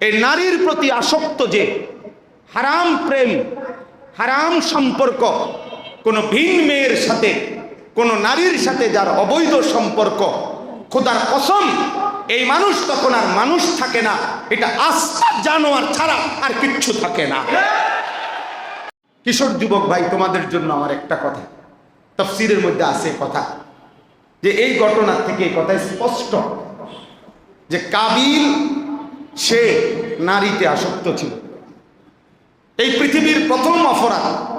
এই নারীর প্রতি আসক্ত যে হারাম প্রেম, হারাম সম্পর্ক, কোনো ভিন মেয়ের সাথে, কোনো নারীর সাথে যার অবৈধ সম্পর্ক, খোদার কসম, এই মানুষ তখন আর মানুষ থাকে না। এটা আস্থা জানোয়ার ছাড়া আর কিচ্ছু থাকে না। কিশোর যুবক ভাই, তোমাদের জন্য আমার একটা কথা। তফসিরের মধ্যে আছে কথা যে এই ঘটনার থেকে এই কথা স্পষ্ট যে কাবিল সে নারীতে আসক্ত ছিল। এই পৃথিবীর প্রথম অপরাধ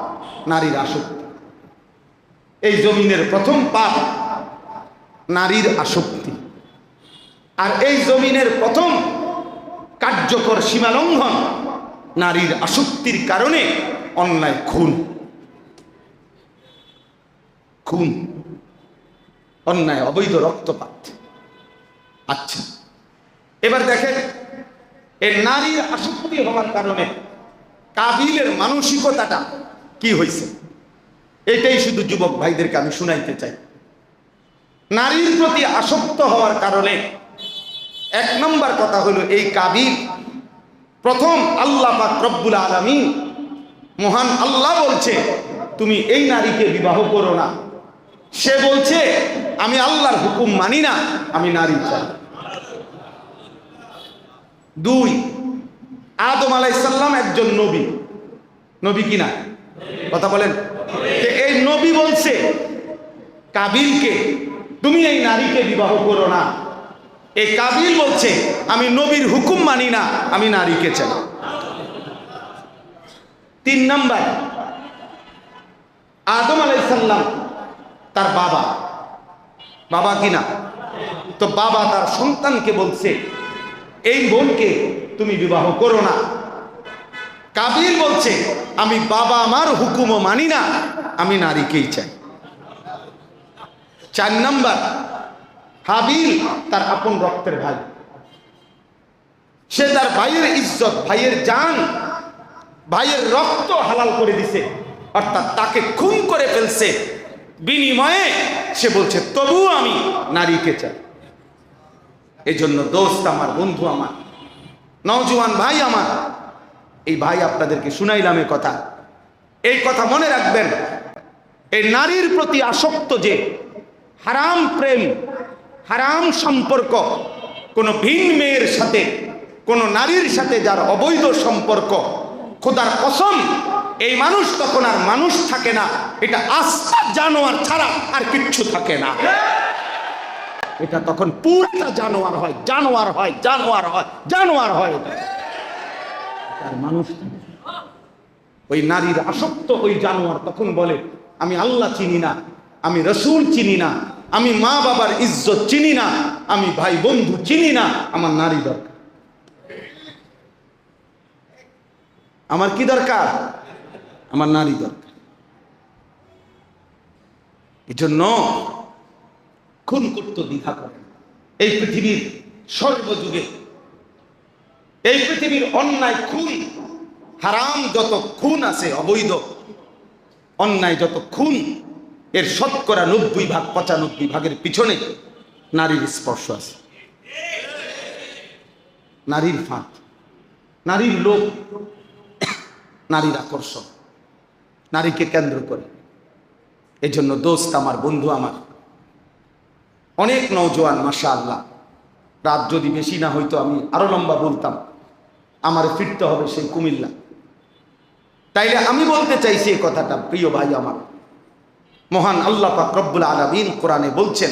নারীর আসক্তি। এই জমিনের প্রথম পাপ নারীর আসক্তি। আর এই জমিনের প্রথম কার্যকর সীমালঙ্ঘন নারীর আসক্তির কারণে অন্যায় খুন। খুন। অন্যায়, অবৈধ রক্তপাত। আচ্ছা এবার দেখেন এই নারীর আসক্তি হওয়ার কারণে কাবিলের মানসিকতাটা কি হয়েছে এটাই শুধু যুবক ভাইদেরকে আমি শুনাইতে চাই। নারীর প্রতি আসক্ত হওয়ার কারণে এক নম্বর কথা হলো এই কাবিল প্রথম আল্লাহ পাক রব্বুল আলমী মহান আল্লাহ বলছে, তুমি এই নারীকে বিবাহ করো না। সে বলছে, আমি আল্লাহর হুকুম মানি না, আমি নারী চাই। দুই, আদম আলাইসাল্লাম একজন নবী। নবী কিনা কথা বলেন। এই নবী বলছে, কাবিলকে, তুমি এই নারীকে বিবাহ করো না। এই কাবিল বলছে, আমি নবীর হুকুম মানি না, আমি নারীকে চাই। তিন নাম্বার, আদম আলাইসাল্লাম তার বাবা। বাবা কিনা তো বাবা তার সন্তানকে বলছে এই বোনকে তুমি বিবাহ করো না। কাবিল বলছে, আমি বাবা আমার হুকুমও মানি না, আমি নারীকেই চাই। চার নাম্বার, হাবিল তার আপন রক্তের ভাই। সে তার ভাইয়ের ইজ্জত, ভাইয়ের জান, ভাইয়ের রক্ত হালাল করে দিছে। অর্থাৎ তাকে খুন করে ফেলছে। বিনিময়ে সে বলছে তবু আমি নারীকে চাই। এই জন্য দোস্ত আমার, বন্ধু আমার, নওজোয়ান ভাই আমার, এই ভাই আপনাদেরকে শুনাইলাম এই কথা। এই কথা মনে রাখবেন, এই নারীর প্রতি আসক্ত যে হারাম প্রেম, হারাম সম্পর্ক, কোনো ভিন মেয়ের সাথে, কোনো নারীর সাথে যার অবৈধ সম্পর্ক, খোদার কসম, এই মানুষ তখন আর মানুষ থাকে না, এটা আস্থা জানোয়ার ছাড়া আর কিচ্ছু থাকে না। এটা তখন পুরোটা জানোয়ার হয় জানোয়ার হয় জানোয়ার হয় জানোয়ার হয়। এটা। মানুষ ওই নারীর আসক্ত ওই জানোয়ার তখন বলে, আমি আল্লাহ চিনি না, আমি রসুল চিনি না, আমি মা বাবার ইজ্জত চিনি না, আমি ভাই বন্ধু চিনি না, আমার নারী দরকার। আমার কি দরকার? আমার নারী দরকার। এই জন্য খুন করতে দ্বিধা করে না। এই পৃথিবীর সর্বযুগে, এই পৃথিবীর অন্যায় খুন, হারাম যত খুন আছে অবৈধ, অন্যায় যত খুন, এর শতকরা নব্বই ভাগ, পঁচানব্বই ভাগের পিছনে নারীর স্পর্শ আছে নারীর ফাঁক নারীর লোক নারীর আকর্ষণ, নারীকে কেন্দ্র করে এজন্য দোস্ত আমার, বন্ধু আমার অনেক নৌজোয়ান মাসা আল্লাহ রাত যদি বেশি না হইতো আমি আরও লম্বা বলতাম, আমার ফিরতে হবে সেই কুমিল্লা। তাইলে আমি বলতে চাইছি এই কথাটা, প্রিয় ভাই আমার। মহান আল্লাহ পাক রব্বুল আলমিন কোরআনে বলছেন,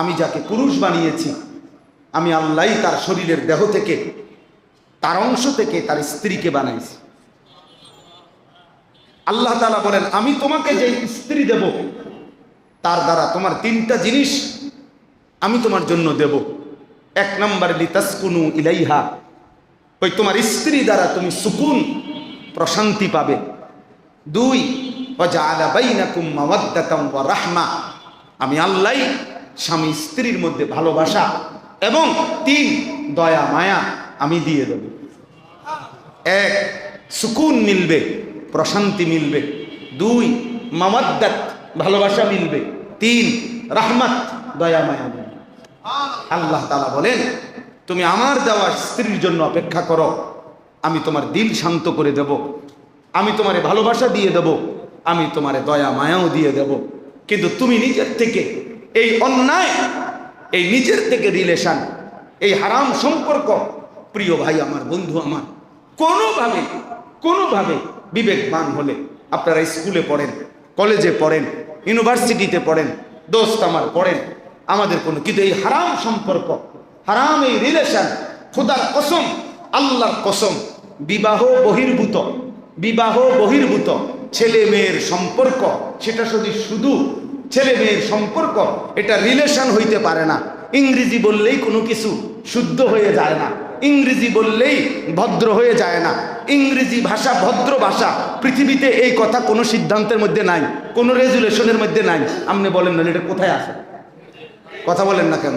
আমি যাকে পুরুষ বানিয়েছি, আমি আল্লাহই তার শরীরের দেহ থেকে, তার অংশ থেকে তার স্ত্রীকে বানাইছি। আল্লাহ তালা বলেন, আমি তোমাকে যে স্ত্রী দেব, তার দ্বারা তোমার তিনটা জিনিস আমি তোমার জন্য দেব। এক নম্বর লিতাসকুনু ইলাইহা। ওই তোমার স্ত্রী দ্বারা তুমি সুকুন, প্রশান্তি পাবে। দুই রাহমা। আমি আল্লাহ স্বামী স্ত্রীর মধ্যে ভালোবাসা এবং তিন, দয়া, মায়া আমি দিয়ে দেব। এক, সুকুন মিলবে, প্রশান্তি মিলবে। দুই মামাদ্দাত ভালোবাসা মিলবে। তিন, রাহমাত, দয়া, মায়া আল্লাহ তালা বলেন, তুমি আমার দেওয়া স্ত্রীর জন্য অপেক্ষা করো। আমি তোমার দিল শান্ত করে দেব। আমি তোমারে ভালোবাসা দিয়ে দেব। আমি তোমারে দয়া, মায়াও দিয়ে দেব। কিন্তু তুমি নিজের থেকে এই অন্যায়, এই নিজের থেকে রিলেশন এই হারাম সম্পর্ক, প্রিয় ভাই আমার, বন্ধু আমার, কোনোভাবে কোনোভাবে বিবেকবান হলে আপনারা স্কুলে পড়েন, কলেজে পড়েন, ইউনিভার্সিটিতে পড়েন, দোস্ত আমার পড়েন আমাদের কোনো কিন্তু এই হারাম সম্পর্ক, হারাম এই রিলেশন খোদার কসম, আল্লাহর কসম, বিবাহ বহির্ভূত বিবাহ বহির্ভূত, ছেলে মেয়ের সম্পর্ক, সেটা শুধু শুধু ছেলে মেয়ের সম্পর্ক, এটা রিলেশন হইতে পারে না। ইংরেজি বললেই কোনো কিছু শুদ্ধ হয়ে যায় না। ইংরেজি বললেই ভদ্র হয়ে যায় না। ইংরেজি ভাষা ভদ্র ভাষা, পৃথিবীতে এই কথা কোনো সিদ্ধান্তের মধ্যে নাই, কোনো রেজুলেশনের মধ্যে নাই। আপনি বলেন না এটা কোথায় আছে কথা বলেন না কেন?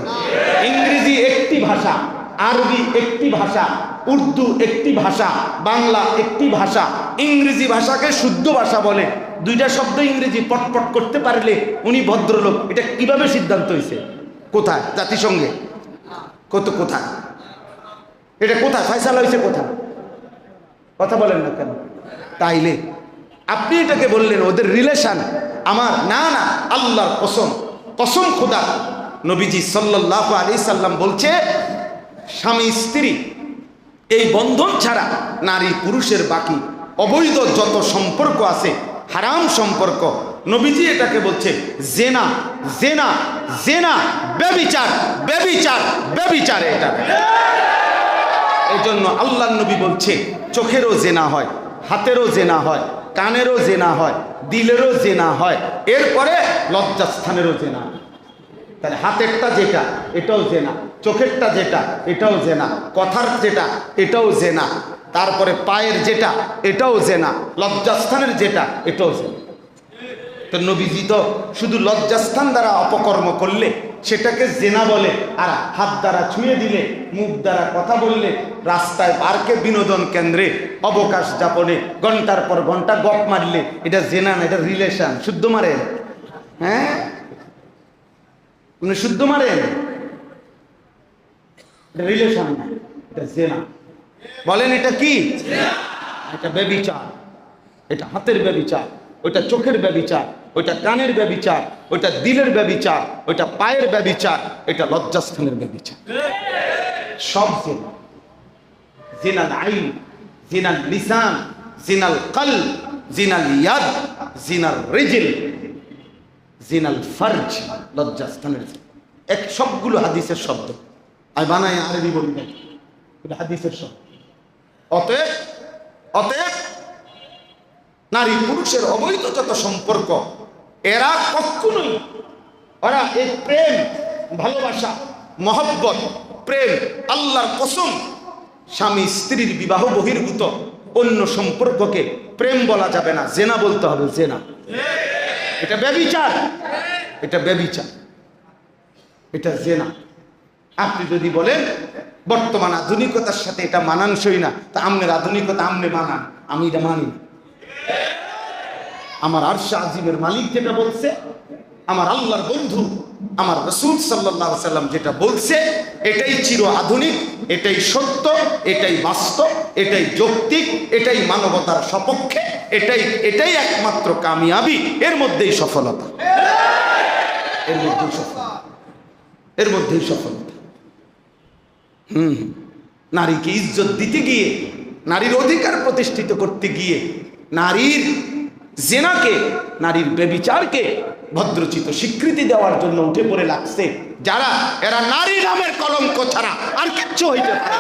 ইংরেজি একটি ভাষা, আরবি একটি ভাষা, উর্দু একটি ভাষা, বাংলা একটি ভাষা, ইংরেজি ভাষাকে শুদ্ধ ভাষা বলে। দুইটা শব্দ ইংরেজি পটপট করতে পারলে উনি ভদ্রলোক। এটা কীভাবে সিদ্ধান্ত হয়েছে? কোথায়? জাতিসংঘে। কত কোথায়? এটা কোথায়? ফয়সালা হয়েছে কোথায়? কথা বলেন না কেন? তাইলে আপনি এটাকে বললেন, ওদের রিলেশন আমার না না, আল্লাহর কসম। কসম খোদা নবীজি সাল্লাহ আলি সাল্লাম বলছে, স্বামী, স্ত্রী, এই বন্ধন ছাড়া নারী পুরুষের বাকি অবৈধ যত সম্পর্ক আছে, হারাম সম্পর্ক, নবীজি এটাকে বলছে জেনা জেনা জেনা, ব্যবিচার ব্যবিচার বেবিচার এটা এই জন্য আল্লাহ নবী বলছে, চোখেরও জেনা হয়, হাতেরও জেনা হয়, কানেরও জেনা হয়, দিলেরও জেনা হয়, এরপরে লজ্জাস্থানেরও জেনা হয়। তাহলে হাতেরটা যেটা, এটাও জেনা। চোখেরটা যেটা, এটাও জেনা। কথার যেটা, এটাও জেনা। তারপরে পায়ের যেটা, এটাও জেনা। লজ্জাস্থানের যেটা, এটাও জেনা। তো নবীজি তো শুধু লজ্জাস্থান দ্বারা অপকর্ম করলে, সেটাকে জেনা বলে, আর হাত দ্বারা ছুঁয়ে দিলে, মুখ দ্বারা কথা বললে, রাস্তায় পার্কে বিনোদন কেন্দ্রে অবকাশ যাপনে ঘণ্টার পর ঘণ্টা গপ মারলে, এটা জেনা না, এটা রিলেশন শুদ্ধ মারে হ্যাঁ? উনি শুদ্ধ মারেন? এটা রিলেশন এটা জেনা বলেন, এটা কি? এটা বেবিচার এটা হাতের ব্যবিচার, ওইটা চোখের ব্যবিচার, ওইটা কানের ব্যবিচার, ওইটা দিলের ব্যবিচার, ওইটা পায়ের ব্যবিচার, এটা লজ্জাস্থানের ব্যবিচার। সব জেনা জিনাল আইন জিনাল লিসান জিনাল কল জিনাল ইয়াদ জিনাল রিজিল। জিনাল ফরজ, লজ্জাস্থানের এক সবগুলো হাদিসের শব্দ। আমি বানাই আরবি বলি হাদিসের শব্দ। অতএব অতএব নারী পুরুষের অবৈধ যত সম্পর্ক, এরা কখনোই ওরা এই প্রেম, ভালোবাসা, মহব্বত, প্রেম, আল্লাহর কসম, স্বামী স্ত্রীর বিবাহ বহির্ভূত অন্য সম্পর্ককে প্রেম বলা যাবে না, জেনা বলতে হবে জেনা। এটা ব্যবিচার এটা ব্যবিচার এটা জেনা। আপনি যদি বলেন, বর্তমান আধুনিকতার সাথে এটা মানানসই না, তা আমনের আধুনিকতা আমনে মানান, আমি এটা মানি। আমার আরশা আজিমের মালিক যেটা বলছে আমার আল্লাহর বন্ধু, আমার রসুল সাল্লাহ সাল্লাম যেটা বলছে, এটাই চির আধুনিক, এটাই সত্য, এটাই বাস্তব, এটাই যৌক্তিক, এটাই মানবতার সপক্ষে, এটাই এটাই একমাত্র কামিয়াবি, এর মধ্যেই সফলতা। এর মধ্যেই সফলতা। এর মধ্যেই সফলতা। হুম নারীকে ইজ্জত দিতে গিয়ে, নারীর অধিকার প্রতিষ্ঠিত করতে গিয়ে, নারীর জেনাকে, নারীর বেবিচারকে ভদ্রচিত স্বীকৃতি দেওয়ার জন্য উঠে পড়ে লাগছে। যারা, এরা নারী নামের কলঙ্ক ছাড়া আর কিচ্ছু হইতে পারে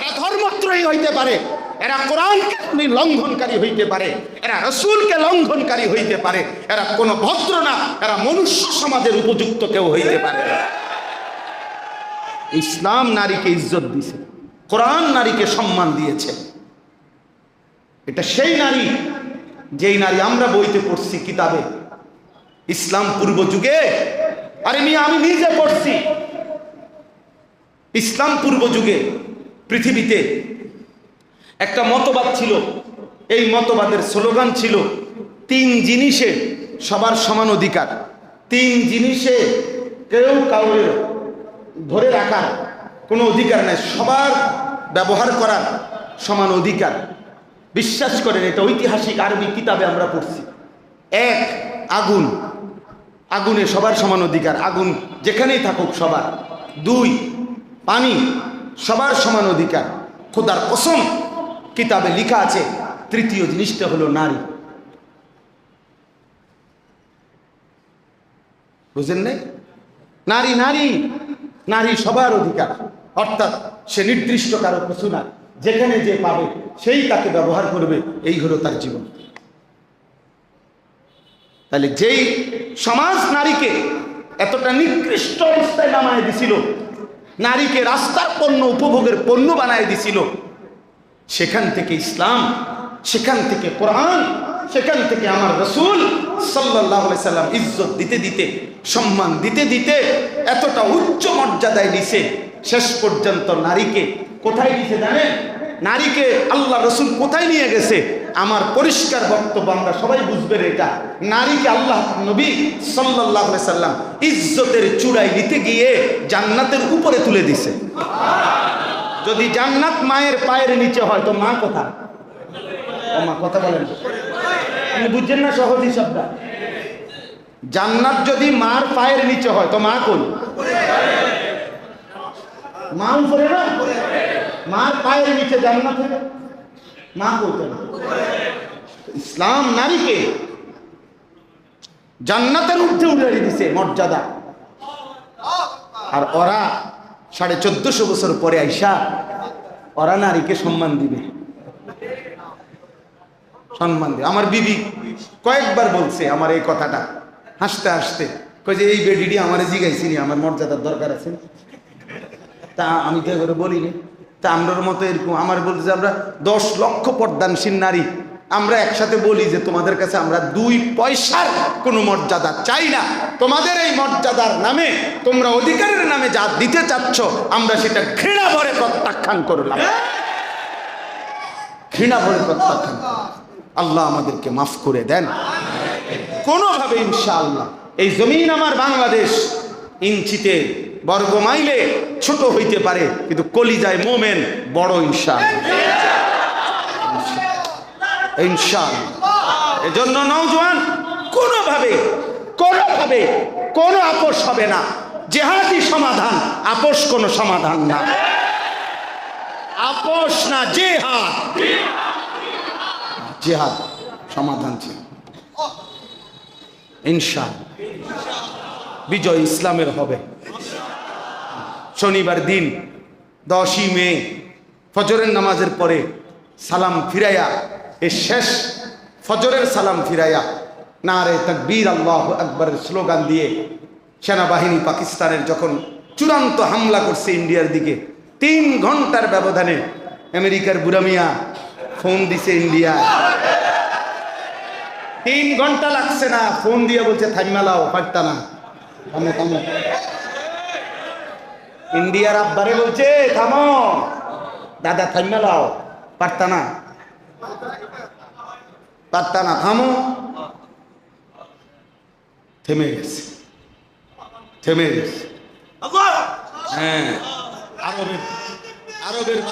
এরা ধর্মত্রয়ী হইতে পারে। এরা কোরআনকে লঙ্ঘনকারী হইতে পারে। এরা রসুলকে লঙ্ঘনকারী হইতে পারে। এরা কোনো ভদ্র না, এরা মনুষ্য সমাজের উপযুক্ত কেউ হইতে পারে ইসলাম নারীকে ইজ্জত দিছে। কোরআন নারীকে সম্মান দিয়েছে। এটা সেই নারী, যেই নারী আমরা বইতে পড়ছি কিতাবে। ইসলাম পূর্ব যুগে, আরে মিয়া, আমি নিজে পড়ছি। ইসলাম পূর্ব যুগে, পৃথিবীতে একটা মতবাদ ছিল। এই মতবাদের স্লোগান ছিল, তিন জিনিসে সবার সমান অধিকার। তিন জিনিসে কেউ কাউরে ধরে রাখার কোনো অধিকার নাই। সবার ব্যবহার করার সমান অধিকার। বিশ্বাস করেন, এটা ঐতিহাসিক আরবি কিতাবে আমরা পড়ছি। এক, আগুন। আগুনে সবার সমান অধিকার। আগুন যেখানেই থাকুক সবার। দুই, পানি সবার সমান অধিকার। খোদার কসম, কিতাবে লেখা আছে, তৃতীয় জিনিসটা হলো নারী। বুঝেন নাই? নারী নারী নারী সবার অধিকার। অর্থাৎ সে নির্দিষ্ট কারও কিছু না যেখানে যে পাবে, সেই তাকে ব্যবহার করবে। এই হলো তার জীবন। তাহলে যেই সমাজ নারীকে এতটা নিকৃষ্ট অবস্থায় নামায় দিছিল, নারীকে রাস্তার পণ্য, উপভোগের পণ্য বানায় দিছিল, সেখান থেকে ইসলাম, সেখান থেকে কোরআন, সেখান থেকে আমার রসুল সাল্লাহ সাল্লাম ইজ্জত দিতে দিতে, সম্মান দিতে দিতে এতটা উচ্চ মর্যাদায় দিছে শেষ পর্যন্ত নারীকে কোথায় দিছে জানেন? নারীকে আল্লাহ রসুল কোথায় নিয়ে গেছে? আমার পরিষ্কার বক্তব্য আমরা সবাই বুঝবেন এটা। নারীকে আল্লাহ নবী সাল্লাহ সাল্লাম ইজ্জতের চূড়ায় নিতে গিয়ে জান্নাতের উপরে তুলে দিছে। যদি জান্নাত মায়ের পায়ের নিচে হয়, তো মা কোথা মা, কথা বলেন। আপনি বুঝছেন না সহজ হিসাবটা? জান্নাত যদি মার পায়ের নিচে হয়, তো মা কোন মা উপরে না? মার পায়ের নিচে জান্নাত হবে মা কোথায় ইসলাম নারীকে জান্নাতের ঊর্ধ্বে উঠে দিছে মর্যাদা। আর ওরা সাড়ে চোদ্দশো বছর পরে আইসা ওরা নারীকে সম্মান দিবে। সম্মান দিবে। আমার বিবি কয়েকবার বলছে আমার এই কথাটা, হাসতে হাসতে। কই যে, এই বেডিডি আমার জিগাইছিনি আমার মর্যাদার দরকার আছে তা আমি তো এবারে বলিনি। তা আমরার মতো এরকম, আমার বলতে যে আমরা দশ লক্ষ পর্দানসীন নারী। আমরা একসাথে বলি যে তোমাদের কাছে আমরা দুই পয়সার কোনো মর্যাদা চাই না। তোমাদের এই মর্যাদার নামে তোমরা অধিকারের নামে যা দিতে চাচ্ছ, আমরা সেটা ঘৃণা ভরে প্রত্যাখ্যান করলাম। ঘৃণা ভরে প্রত্যাখ্যান আল্লাহ আমাদেরকে মাফ করে দেন। কোনোভাবে ইনশাআল্লাহ, এই জমিন আমার বাংলাদেশ ইঞ্চিতে বর্গ মাইলে ছোট হইতে পারে, কিন্তু কলিজায় মোমেন বড় ইনশাআল্লাহ। ইনশাআল্লাহ। এজন্য নওজোয়ান, কোনোভাবে কোনোভাবে কোনো আপোষ হবে না। জেহাদি সমাধান, আপোষ কোনো সমাধান না। আপোষ না, জেহাদ। জেহাদ সমাধান ছিল। ইনশাআল্লাহ। বিজয় ইসলামের হবে। শনিবার দিন, দশই মে, ফজরের নামাজের পরে সালাম ফিরাইয়া এই শেষ ফজরের সালাম ফিরাইয়া না রে তকবীর আল্লাহ আকবরের স্লোগান দিয়ে সেনাবাহিনী পাকিস্তানের যখন চূড়ান্ত হামলা করছে ইন্ডিয়ার দিকে, তিন ঘণ্টার ব্যবধানে আমেরিকার বুড়ামিয়া ফোন দিছে ইন্ডিয়া। তিন ঘণ্টা লাগছে না, ফোন দিয়ে বলছে থাইমালাও পারতা না ইন্ডিয়ার আব্বারে বলছে থামো। দাদা থাইমালাও পারতা না। পারতা না থামো। থেমে গেছে। থেমে গেছে। হ্যাঁ। আরবের আরবের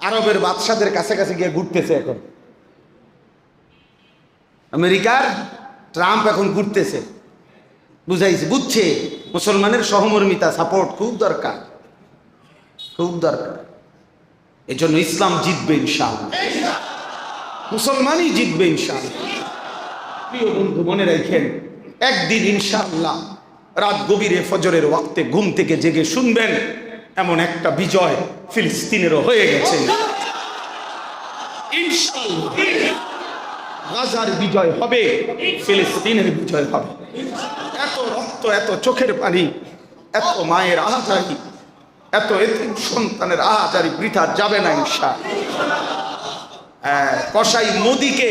আরবের বাদশাদের কাছে কাছে গিয়ে ঘুরতেছে এখন। আমেরিকার ট্রাম্প এখন ঘুরতেছে। বুঝাইছে বুঝছে? মুসলমানের সহমর্মিতা সাপোর্ট খুব দরকার। খুব দরকার। এজন্য ইসলাম জিতবে ইনশাআল্লাহ। মুসলমানই জিতবে ইনশাআল্লাহ। প্রিয় বন্ধু, মনে রাখেন, একদিন ইনশাআল্লাহ রাত গভীরে ফজরের ওয়াক্তে ঘুম থেকে জেগে শুনবেন, এমন একটা বিজয় ফিলিস্তিনেরও হয়ে গেছে। গাজার বিজয় হবে, ফিলিস্তিনের বিজয় হবে। এত রক্ত এত চোখের পানি এত মায়ের আহাজারি এত এতিম সন্তানের আহাজারি বৃথা যাবে না হ্যাঁ, কসাই মোদিকে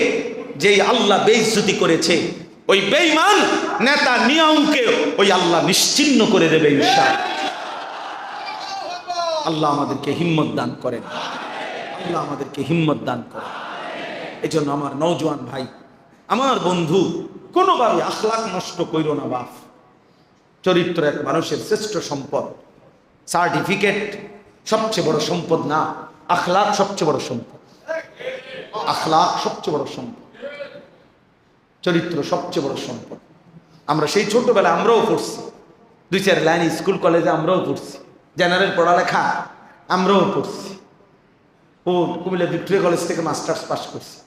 যেই আল্লাহ বেইজ্জতি করেছে ওই বেইমান নেতা নিয়মকে ওই আল্লাহ নিশ্চিন্ন করে দেবে ইনশা আল্লাহ আমাদেরকে হিম্মত দান করেন। আল্লাহ আমাদেরকে হিম্মত দান করেন। এই জন্য আমার নৌজওয়ান ভাই আমার বন্ধু, কোনোভাবে আখলাক নষ্ট কইরো না, বাপ। চরিত্র এক মানুষের শ্রেষ্ঠ সম্পদ। সার্টিফিকেট সবচেয়ে বড় সম্পদ না আখলাক সবচেয়ে বড় সম্পদ। আখলাক সবচেয়ে বড় সম্পদ। চরিত্র সবচেয়ে বড় সম্পদ। আমরা সেই ছোটবেলা আমরাও পড়ছি। দুই চার লাইন স্কুল, কলেজে আমরাও পড়ছি। জেনারেল পড়ালেখা আমরাও পড়ছি। ও কুমিল্লা ভিক্টোরিয়া কলেজ থেকে মাস্টার্স পাস করছি।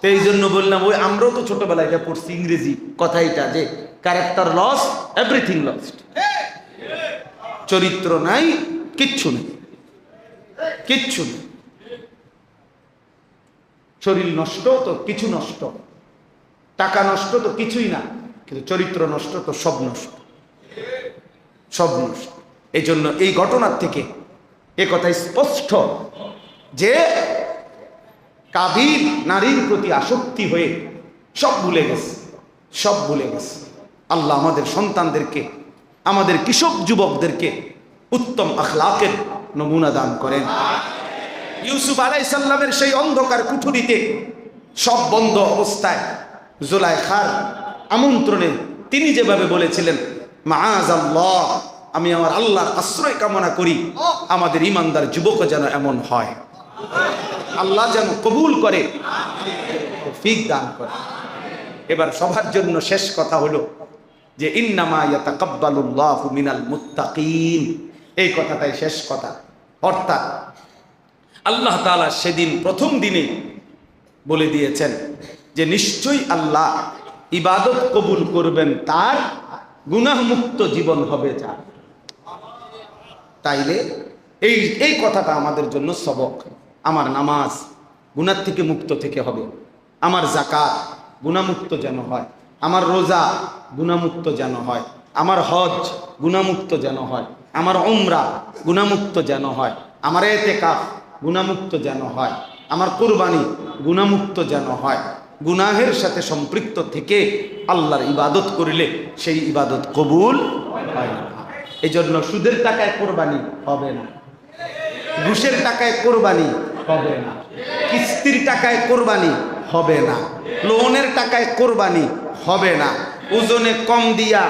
তো এই জন্য বললাম, ওই আমরাও তো ছোটবেলায় এটা পড়ছি, ইংরেজি কথা এটা যে ক্যারেক্টার লস এভরিথিং লস্ট চরিত্র নাই, কিচ্ছু নেই। কিচ্ছু নেই। শরীর নষ্ট তো কিছু নষ্ট। টাকা নষ্ট তো কিছুই না, কিন্তু চরিত্র নষ্ট তো সব নষ্ট। সব নষ্ট। এই জন্য এই ঘটনার থেকে এ কথা স্পষ্ট যে কাবির নারীর প্রতি আসক্তি হয়ে সব ভুলে গেছে, সব ভুলে গেছে। আল্লাহ আমাদের সন্তানদেরকে, আমাদের কৃষক যুবকদেরকে উত্তম আখলাকের নমুনা দান করেন। ইউসুফ আলাইসাল্লামের সেই অন্ধকার কুঠুরিতে সব বন্ধ অবস্থায় জোলাই খার আমন্ত্রণে তিনি যেভাবে বলেছিলেন মাআজ আল্লাহ আমি আমার আল্লাহর আশ্রয় কামনা করি, আমাদের ইমানদার যুবক যেন এমন হয়। আল্লাহ যেন কবুল করে ফিক দান করে। এবার সবার জন্য শেষ কথা হলো যে মিনাল মুত্তাকিন। এই কথাটাই শেষ কথা। অর্থাৎ আল্লাহ তাআলা সেদিন প্রথম দিনে বলে দিয়েছেন যে, নিশ্চয়ই আল্লাহ ইবাদত কবুল করবেন, তার গুনাহমুক্ত জীবন হবে যার তাইলে এই এই কথাটা আমাদের জন্য সবক। আমার নামাজ গুনার থেকে মুক্ত থেকে হবে। আমার জাকাত গুণামুক্ত যেন হয়। আমার রোজা গুণামুক্ত যেন হয়। আমার হজ গুণামুক্ত যেন হয়। আমার ওমরা গুণামুক্ত যেন হয়। আমার এতেকাফ গুণামুক্ত যেন হয়। আমার কোরবানি গুণামুক্ত যেন হয়। গুনাহের সাথে সম্পৃক্ত থেকে আল্লাহর ইবাদত করিলে সেই ইবাদত কবুল হয় না। এই জন্য সুদের টাকায় কোরবানি হবে না। ঘুষের টাকায় কোরবানি হবে না। কিস্তির টাকায় কোরবানি হবে না। লোনের টাকায় কোরবানি হবে না। ওজনে কম দিয়া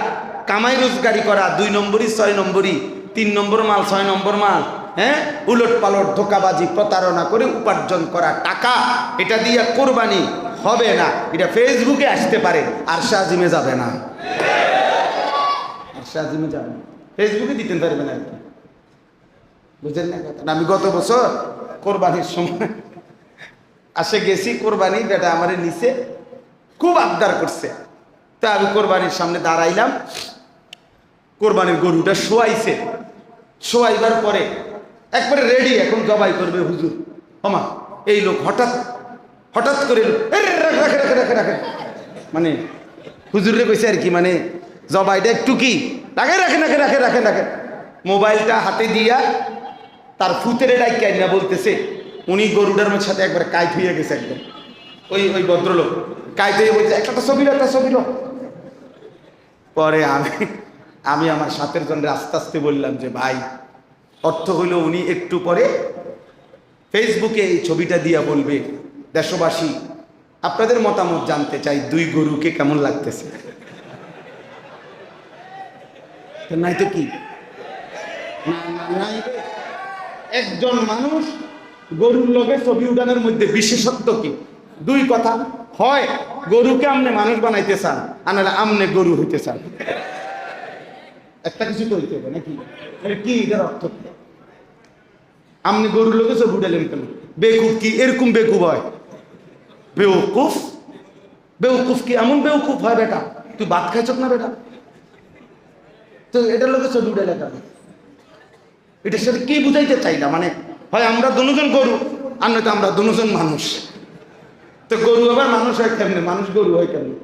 কামাই রোজগারি করা দুই নম্বরই, ছয় নম্বরই, তিন নম্বর মাল, ছয় নম্বর মাল হ্যাঁ? উলট পালট ধোকাবাজি, প্রতারণা করে উপার্জন করা টাকা, এটা দিয়ে কোরবানি হবে না। এটা ফেসবুকে আসতে পারে আর শাহজিমে যাবে না। আর শাহজিমে যাবে না। ফেসবুকে দিতে পারবেন আর কি। বুঝলেন না, আমি গত বছর কোরবানির সময়। আসে গেছি কোরবানি বেটা আমারে নিচে খুব আবদার করছে। তা আমি কোরবানির সামনে দাঁড়াইলাম। কোরবানির গরুটা শোয়াইছে। শোয়াইবার পরে একবারে রেডি এখন জবাই করবে হুজুর। হমা এই লোক হঠাৎ হঠাৎ করে এলো, "এ রে, রাখে রাখে রাখে রাখে মানে হুজুরে কইছে আর কি মানে জবাইটা একটু কি? রাখে রাখে রাখে রাখে রাখে রাখে মোবাইলটা হাতে দিয়া তার ফুতেরে ডাইকে না বলতেছে উনি গরুটার সাথে একবার কাইট হইয়া গেছে একদম ওই ওই ভদ্রলোক কাইট হয়ে বলছে একটা ছবি লো, একটা ছবি। পরে আমি আমি আমার সাথের জন্য আস্তে আস্তে বললাম যে ভাই অর্থ হইল উনি একটু পরে ফেসবুকে এই ছবিটা দিয়া বলবে দেশবাসী আপনাদের মতামত জানতে চাই দুই গরুকে কেমন লাগতেছে নাই তো কি নাই। একজন মানুষ গরুর লগে ছবি উঠানোর মধ্যে বিশেষত্ব কি? দুই কথা। হয়, গরুকে আমনে মানুষ বানাইতে চান নাহলে আমনে গরু হইতে চান। একটা কিছু তো হইতে হবে নাকি? কি এটার অর্থ? আমনে গরুর লোকে ছবি উঠালেন কেন? বেকুব কি? এরকম বেকুব হয়। বেউকুফ বেউকুফ কি? এমন বেউকুফ হয় বেটা। তুই ভাত খাইছ না বেটা? তো এটার লোকে ছবি উঠালে কেন? এটার সাথে কি বুঝাইতে চাই না? মানে হয় আমরা দুজন গরু, আর নয়তো আমরা দুজন মানুষ। তো গরু আবার মানুষ হয় কেমনে? মানুষ গরু হয় কেমনে?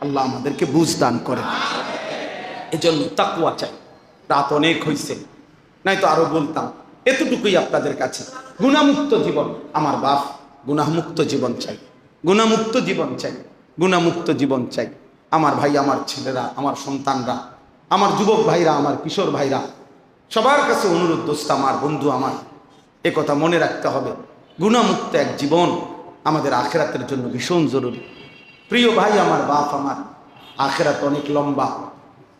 আল্লাহ আমাদেরকে বুঝ দান করে। এই জন্য তাকুয়া চাই। রাত অনেক হয়েছে নাই তো আরও বলতাম, এতটুকুই আপনাদের কাছে। গুণামুক্ত জীবন আমার বাপ গুণামুক্ত জীবন চাই। গুণামুক্ত জীবন চাই। গুণামুক্ত জীবন চাই। আমার ভাই, আমার ছেলেরা, আমার সন্তানরা, আমার যুবক ভাইরা, আমার কিশোর ভাইরা সবার কাছে অনুরোধ, দোস্ত আমার, বন্ধু আমার, এ কথা মনে রাখতে হবে। গুণামুক্ত এক জীবন আমাদের আখেরাতের জন্য ভীষণ জরুরি। প্রিয় ভাই আমার, বাপ আমার, আখেরাত অনেক লম্বা,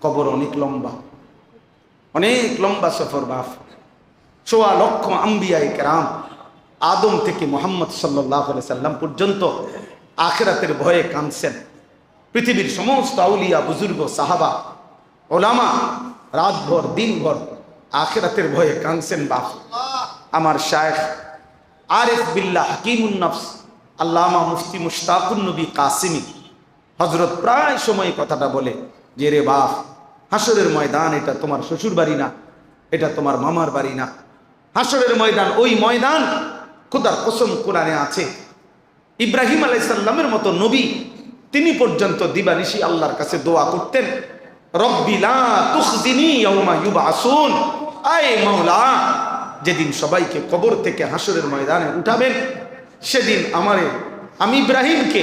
কবর অনেক লম্বা অনেক লম্বা সফর বাপ। সোয়া লক্ষ আম্বিয়ায় কেরাম, আদম থেকে মোহাম্মদ সাল্লাহ সাল্লাম পর্যন্ত আখেরাতের ভয়ে কাঁদছেন। পৃথিবীর সমস্ত আউলিয়া, বুজুর্গ, সাহাবা, ওলামা, রাতভর, দিনভর আখেরাতের ভয়ে কাঁদছেন বাপ। আমার শায়েখ আরেফ বিল্লাহ হাকিমুন নফস, আল্লামা মুফতি মুশতাকুন নবী কাসিমি হজরত প্রায় সময় কথাটা বলে যে, রে বাপ হাসরের ময়দান এটা তোমার শ্বশুর বাড়ি না, এটা তোমার মামার বাড়ি না। হাসরের ময়দান, ওই ময়দান খুদার কসম কোরআনে আছে। ইব্রাহিম আলাইসাল্লামের মতো নবী তিনি পর্যন্ত দিবানিশি আল্লাহর কাছে দোয়া করতেন। আয় মাওলা, যেদিন সবাইকে কবর থেকে হাসরের ময়দানে উঠাবেন, সেদিন আমারে, আমি ইব্রাহিমকে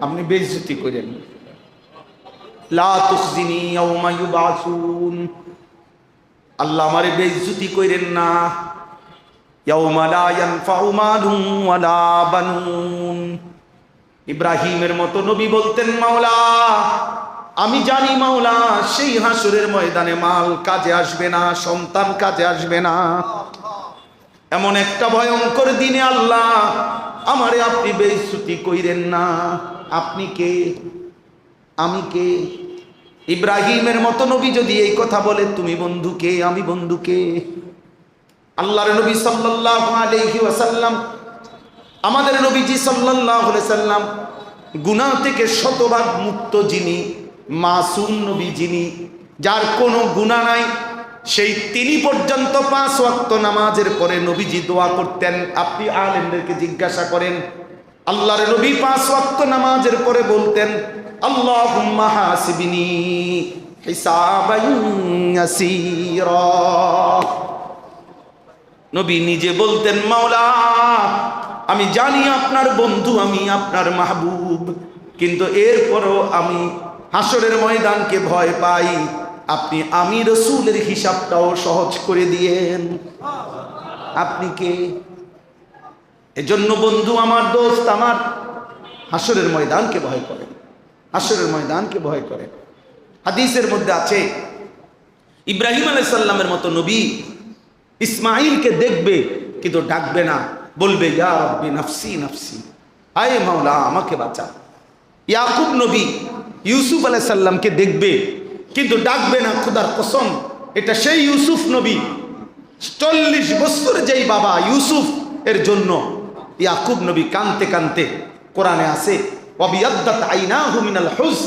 আপনি বেইজ্জতি করেন। লা আল্লাহ আমারে বেইজ্জতি করেন না। ইব্রাহিমের মতো নবী বলতেন, মাওলা আমি জানি মাওলা, সেই হাসুরের ময়দানে মাল কাজে আসবে না, সন্তান কাজে আসবে না। এমন একটা ভয়ঙ্কর দিনে আল্লাহ আমারে আপনি বেইজ্জতি কইরেন না। আপনি কে? আমি কে? ইব্রাহিমের মতো নবী যদি এই কথা বলে, তুমি বন্ধুকে আমি বন্ধুকে আল্লাহর নবী সাল্লাল্লাহু আলাইহি আমাদের নবীজি আলাইহি সাল্লাম গুনাহ থেকে শতভাগ মুক্ত যিনি মাসুম নবী যিনি, যার কোনো গুণা নাই, সেই তিনি পর্যন্ত পাঁচ ওয়াক্ত নামাজের পরে নবীজি দোয়া করতেন। আপনি আলেমদেরকে জিজ্ঞাসা করেন, আল্লাহর নবী পাঁচ ওয়াক্ত নামাজের পরে বলতেন আল্লাহ হাসিবিনি নবী নিজে বলতেন, মাওলা, আমি জানি আপনার বন্ধু, আমি আপনার মাহবুব, কিন্তু এরপরও আমি হাসরের ময়দানকে ভয় পাই। আপনি আমি রসুলের হিসাবটাও সহজ করে দিয়েন। আপনি কে? এজন্য বন্ধু, আমার দোস্ত, আমার হাসরের ময়দানকে ভয় করে হাসরের ময়দানকে ভয় করে হাদিসের মধ্যে আছে, ইব্রাহিম আলাইসাল্লামের মতো নবী ইসমাইলকে দেখবে, কিন্তু ডাকবে না। বলবে, ইয়া রব্বি, নফসি নফসি। আয় মাওলা, আমাকে বাঁচা। ইয়াকুব নবী ইউসুফ আলাইসাল্লামকে দেখবে, কিন্তু ডাকবে না, খুদার কসম, এটা সেই ইউসুফ নবী। চল্লিশ বছর যেই বাবা ইউসুফ এর জন্য ইয়াকুব নবী কানতে কানতে কোরআনে হুজ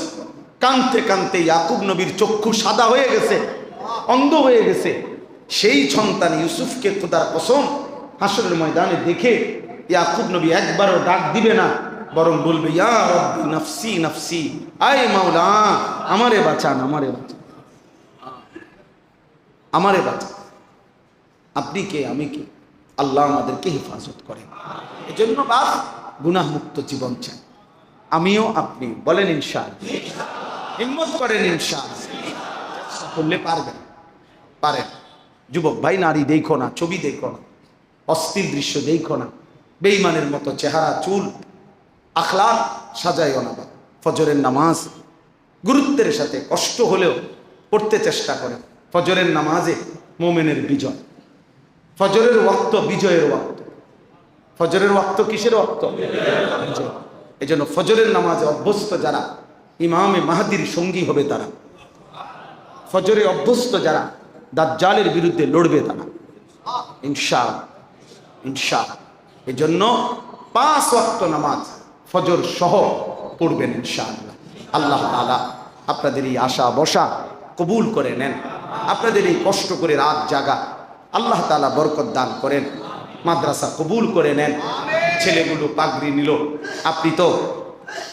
কানতে কানতে ইয়াকুব নবীর চক্ষু সাদা হয়ে গেছে, অন্ধ হয়ে গেছে। সেই সন্তান ইউসুফকে, খোদার কসম হাসরের ময়দানে দেখে ইয়াকুব নবী একবারও ডাক দিবে না। বরং বলবে নফসি নফসি, আয় মাওলা, আমারে বাঁচান আমারে বাঁচান। আমারে বাঁচান। আপনি কে, আমি কে? আল্লাহ আমাদেরকে হেফাজত করেন। এজন্য বাস, গুনাহমুক্ত জীবন চাই আমিও আপনি, বলেন ইনশাল হিম্মত করেন ইনশাল করলে পারবেন। পারেন। যুবক ভাই, নারী দেখো না, ছবি দেখো না, অস্থির দৃশ্য দেখো না। বেইমানের মতো চেহারা, চুল আখলা সাজাইও না ফজরের নামাজ গুরুত্বের সাথে, কষ্ট হলেও পড়তে চেষ্টা করে। ফজরের নামাজে মোমেনের বিজয়। ফজরের ওয়াক্ত বিজয়ের ওয়াক্ত। ফজরের ওয়াক্ত কিসের ওয়াক্ত? বিজয়। এই জন্য ফজরের নামাজে অভ্যস্ত যারা, ইমামে মাহাদির সঙ্গী হবে তারা। ফজরে অভ্যস্ত যারা, দাজ্জালের বিরুদ্ধে লড়বে তারা। ইনশা ইনশা এই জন্য পাঁচ ওয়াক্ত নামাজ ফজর সহ পড়বেন ইনশাআল্লাহ। আল্লাহ তাআলা আপনাদের এই আশা বসা কবুল করে নেন। আপনাদের এই কষ্ট করে রাত জাগা। আল্লাহ তাআলা বরকত দান করেন। মাদ্রাসা কবুল করে নেন। ছেলেগুলো পাগড়ি নিল। আপনি তো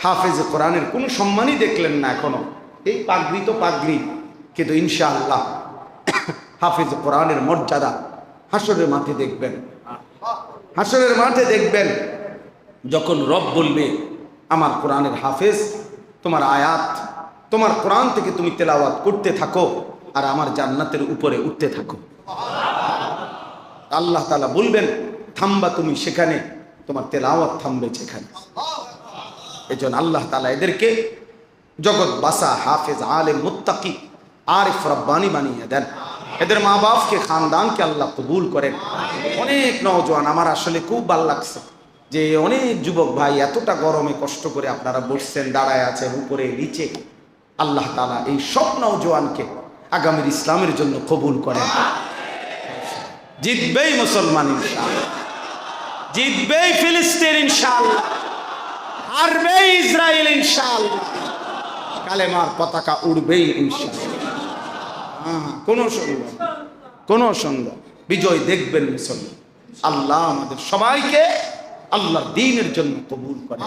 হাফেজ কোরআনের কোনো সম্মানই দেখলেন না এখনও। এই পাগড়ি তো পাগড়ি। কিন্তু ইনশাআল্লাহ হাফেজ কোরআনের মর্যাদা হাসরের মাঠে দেখবেন। হাসরের মাঠে দেখবেন। যখন রব বলবে, আমার কোরআনের হাফেজ, তোমার আয়াত, তোমার কোরআন থেকে তুমি তেলাওয়াত করতে থাকো আর আমার জান্নাতের উপরে উঠতে থাকো। আল্লাহ তালা বলবেন, থামবা তুমি সেখানে, তোমার তেলাওয়াত থামবে সেখানে। এজন্য আল্লাহ তালা এদেরকে জগৎ বাসা হাফেজ, আলেম, মুত্তাকি, আরিফ, রব্বানি বানিয়ে দেন। এদের মা বাপকে খানদানকে আল্লাহ কবুল করেন। অনেক নওজোয়ান, আমার আসলে খুব ভালো লাগছে। যে অনেক যুবক ভাই এতটা গরমে কষ্ট করে আপনারা বসছেন দাঁড়ায় আছেন উপরে নিচে। আল্লাহ তালা এই সব নওজোয়ানকে আগামীর ইসলামের জন্য কবুল করেন। জিতবেই মুসলমান ইনশাআল্লাহ। জিতবেই ফিলিস্তিন ইনশাআল্লাহ। হারবেই ইসরায়েল ইনশাআল্লাহ। কালেমার পতাকা উড়বেই ইনশাআল্লাহ। হ্যাঁ, কোনো সন্দেহ কোনো সন্দেহ বিজয় দেখবেন মুসলমান। আল্লাহ আমাদের সবাইকে আল্লাহর দিনের জন্য কবুল করে।